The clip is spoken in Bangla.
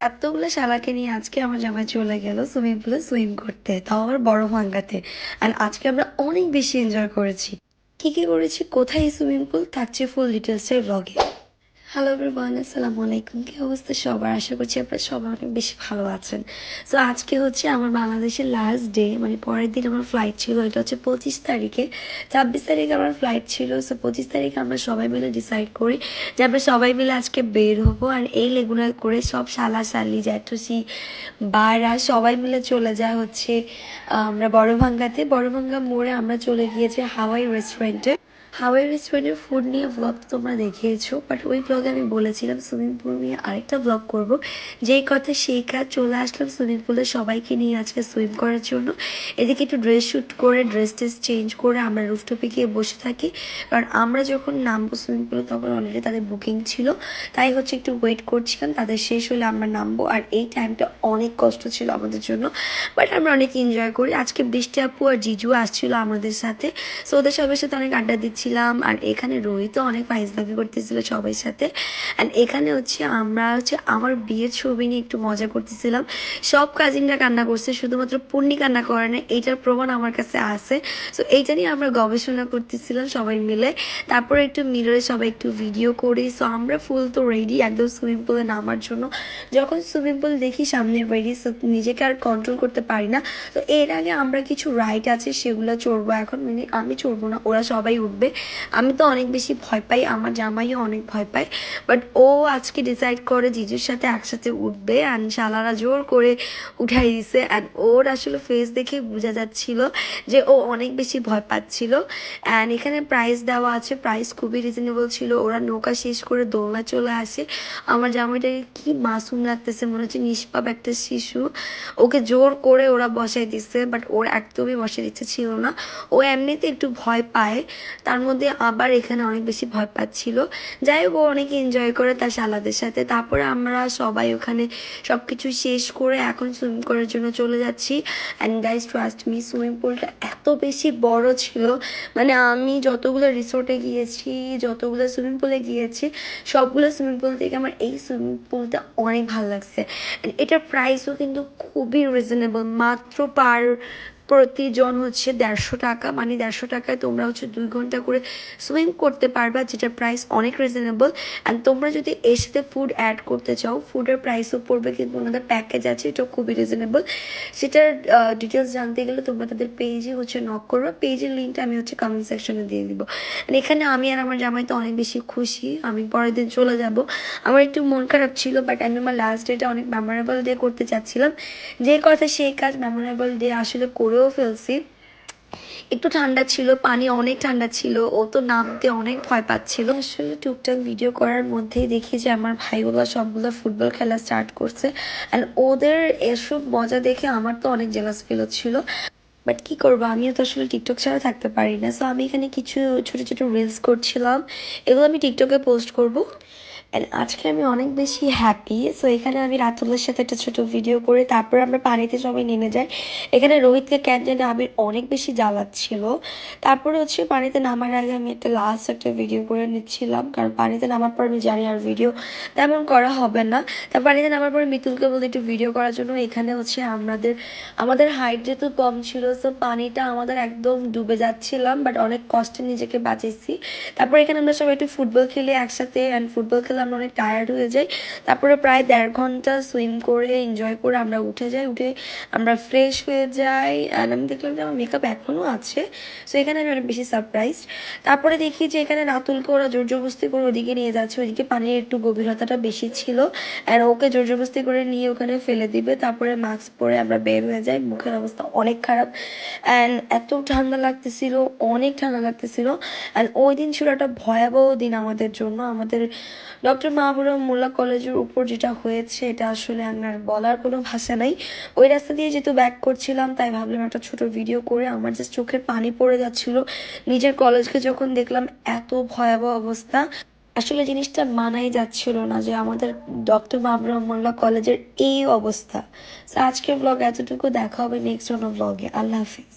এতগুলো শালাকে নিয়ে আজকে আমার জামাই চলে গেল সুইমিং পুলে সুইম করতে। তাও আবার বড় ভাঙ্গাতে। আর আজকে আমরা অনেক বেশি এনজয় করেছি। কি কি করেছি? কোথায় সুইমিং পুল থাকছে ফুল ডিটেলসের ব্লগে হ্যালো এভরিওয়ান আসসালামু আলাইকুম কি অবস্থা সবার? আশা করছি আপনারা সবাই অনেক বেশি ভালো আছেন। সো আজকে হচ্ছে আমার বাংলাদেশের লাস্ট ডে মানে পরের দিন আমার ফ্লাইট ছিল। এটা হচ্ছে পঁচিশ তারিখে। ছাব্বিশ তারিখে আমার ফ্লাইট ছিল। সো পঁচিশ তারিখে আমরা সবাই মিলে ডিসাইড করি যে আমরা সবাই মিলে আজকে বের হব। আর এই লেগুনা করে সব শালা শালি জ্যাঠুসি বারা সবাই মিলে চলে যায় হচ্ছে আমরা বড়ভাঙ্গাতে। বড়ভাঙ্গা মোড়ে আমরা চলে গিয়েছি হাওয়াই রেস্টুরেন্টে হাওয়াই রেস্টুরেন্টের ফুড নিয়ে ব্লগ তোমরা দেখিয়েছো বাট ওই ব্লগে আমি বলেছিলাম সুইমিং পুল নিয়ে আরেকটা ব্লগ করব। যেই কথা সেই কাজ চলে আসলাম সুইমিং পুলে সবাইকে নিয়ে আজকে সুইম করার জন্য। এদিকে একটু ড্রেস শ্যুট করে ড্রেস টেস চেঞ্জ করে আমরা রুফটপে গিয়ে বসে থাকি। কারণ আমরা যখন নামবো সুইমিং পুলে তখন অলরেডি তাদের বুকিং ছিল। তাই হচ্ছে একটু ওয়েট করছিলাম, তাদের শেষ হলে আমরা নামবো। আর এই টাইমটা অনেক কষ্ট ছিল আমাদের জন্য। বাট আমরা অনেক এনজয় করি। আজকে বৃষ্টি আপু আর জিজু আসছিল আমাদের সাথে। সো ওদের সবার সাথে অনেক আড্ডা দিচ্ছিলাম। আর এখানে রোহিতও অনেক ফাইজলামি করতেছিল সবার সাথে। অ্যান্ড এখানে হচ্ছে আমরা হচ্ছে আমার বিয়ের ছবি নিয়ে একটু মজা করতেছিলাম। সব কাজিনরা কান্না করছে, শুধুমাত্র পূর্ণি কান্না করে না, এইটার প্রমাণ আমার কাছে আছে। সো এইটা নিয়ে আমরা গবেষণা করতেছিলাম সবাই মিলে। তারপরে একটু মিররে সবাই একটু ভিডিও করি। সো আমরা ফুল তো রেডি একদম সুইমিং পুলে নামার জন্য। যখন সুইমিং পুল দেখি সামনে বেরিয়ে নিজেকে আর কন্ট্রোল করতে পারি না। তো এর আগে আমরা কিছু রাইড আছে, সেগুলো চড়বো। এখন মানে আমি চড়বো না, ওরা সবাই উঠবে। আমি তো অনেক বেশি ভয় পাই, আমার জামাইও অনেক ভয় পায়। বাট ও আজকে ডিসাইড করে জিজুর সাথে একসাথে উঠবে অ্যান্ড শালারা জোর করে উঠাই দিছে অ্যান্ড ওর আসলে ফেস দেখে বোঝা যাচ্ছিল যে ও অনেক বেশি ভয় পাচ্ছিল অ্যান্ড এখানে প্রাইস দেওয়া আছে। প্রাইস খুবই রিজনেবল ছিল। ওরা নৌকা শেষ করে দোলনা চলে আসে। আমার জামাইটাকে কি মাসুম লাগতেছে? মনে হচ্ছে নিষ্পাপ একটা শিশু। ওকে জোর করে ওরা বসাই দিচ্ছে বাট ওর একদমই বসার ইচ্ছে ছিল না। ও এমনিতে একটু ভয় পায়। তার মধ্যে আবার এখানে অনেক বেশি ভয় পাচ্ছিল। যাই হোক, ও অনেক এনজয় করে তার শালাদের সাথে। তারপরে আমরা সবাই ওখানে সব কিছু শেষ করে এখন সুইমিং করার জন্য চলে যাচ্ছি। And guys trust me swimming পুলটা এত বেশি বড় ছিল। মানে আমি যতগুলো রিসোর্টে গিয়েছি, যতগুলো সুইমিং পুলে গিয়েছি, সবগুলো সুইমিং পুল থেকে আমার এই সুইমিং পুলটা অনেক ভালো লাগছে। এটার প্রাইসও কিন্তু খুবই রিজনেবল মাত্র পার প্রতিজন হচ্ছে দেড়শো টাকা মানে দেড়শো টাকায় তোমরা হচ্ছে দুই ঘণ্টা করে সুইম করতে পারবা, যেটার প্রাইস অনেক রিজনেবল অ্যান্ড তোমরা যদি এর সাথে ফুড অ্যাড করতে চাও ফুডের প্রাইসও পড়বে, কিন্তু ওনাদের প্যাকেজ আছে এটা খুবই রিজনেবল সেটার ডিটেলস জানতে গেলে তোমরা তাদের পেজে হচ্ছে নক করবে পেজের লিঙ্কটা আমি হচ্ছে কমেন্ট সেকশনে দিয়ে দিব। এখানে আমি আর আমার জামাই তো অনেক বেশি খুশি, আমি পরের দিন চলে যাব। আমার একটু মন খারাপ ছিল বাট আমি আমার লাস্ট ডেটা অনেক মেমোরেবল ডে করতে চাচ্ছিলাম। যে কথা সেই কাজ মেমোরেবল ডে আসলে করেও ফেলছি। একটু ঠান্ডা ছিল, পানি অনেক ঠান্ডা ছিল, ও তো নামতে অনেক ভয় পাচ্ছিল। আসলে টুকটাক ভিডিও করার মধ্যেই দেখি যে আমার ভাই ভাইগুলো সবগুলো ফুটবল খেলা স্টার্ট করছে। অ্যান্ড ওদের এসব মজা দেখে আমার তো অনেক জেলাস ফিল ছিল বাট কি করব, আমিও তো আসলে টিকটক ছাড়া থাকতে পারি না। সো আমি এখানে কিছু ছোটো ছোটো রিলস করছিলাম। এগুলো আমি টিকটকে পোস্ট করব। অ্যান্ড আজকে আমি অনেক বেশি হ্যাপি সো এখানে আমি রাতুলের সাথে একটা ছোটো ভিডিও করে তারপর আমরা পানিতে সবাই নেমে যাই। এখানে রোহিতকে ক্যান জানে আবির অনেক বেশি জ্বালাচ্ছিল। তারপরে হচ্ছে পানিতে নামার আগে আমি একটা লাস্ট একটা ভিডিও করে নিচ্ছিলাম, কারণ পানিতে নামার পর আমি জানি আর ভিডিও তেমন করা হবে না। তার পানিতে নামার পরে মিতুলকে বলতে একটু ভিডিও করার জন্য। এখানে হচ্ছে আমাদের আমাদের হাইট যেহেতু কম ছিল তো পানিটা আমাদের একদম ডুবে যাচ্ছিলাম বাট অনেক কষ্টে নিজেকে বাঁচিয়েছি। তারপর এখানে আমরা সবাই একটু ফুটবল খেলে একসাথে অ্যান্ড ফুটবল খেলে আমরা অনেক টায়ার্ড হয়ে যাই। তারপরে প্রায় দেড় ঘণ্টা সুইম করে এনজয় করে আমরা উঠে যাই। উঠে আমরা ফ্রেশ হয়ে যাই অ্যান্ড আমি দেখলাম যে আমার মেকআপ এখনও আছে। সো এখানে আমি অনেক বেশি সারপ্রাইজ তারপরে দেখি যে এখানে রাতুলকে ওরা জোর জবস্তি করে ওদিকে নিয়ে যাচ্ছে। ওদিকে পানির একটু গভীরতাটা বেশি ছিল অ্যান্ড ওকে জোর জবস্তি করে নিয়ে ওখানে ফেলে দিবে। তারপরে মাস্ক পরে আমরা বের হয়ে যাই। মুখের অবস্থা অনেক খারাপ অ্যান্ড এত ঠান্ডা লাগতেছিল, অনেক ঠান্ডা লাগতেছিল অ্যান্ড ওই দিন ছিল একটা ভয়াবহ দিন আমাদের জন্য। আমাদের ডক্টর মাহবুরম মোল্লা কলেজের উপর যেটা হয়েছে, এটা আসলে আমার বলার কোনো ভাষা নাই। ওই রাস্তা দিয়ে যেহেতু ব্যাক করছিলাম, তাই ভাবলাম একটা ছোট ভিডিও করে আমার যে চোখে পানি পড়ে যাচ্ছিল। নিজের কলেজকে যখন দেখলাম, এত ভয়াবহ অবস্থা। আসলে জিনিসটা মানাই যাচ্ছিল না যে আমাদের ডক্টর মাহবুরম মোল্লা কলেজের এই অবস্থা। আজকের ব্লগ এতটুকু, দেখা হবে নেক্সট অন্য ব্লগে আল্লাহ হাফিজ।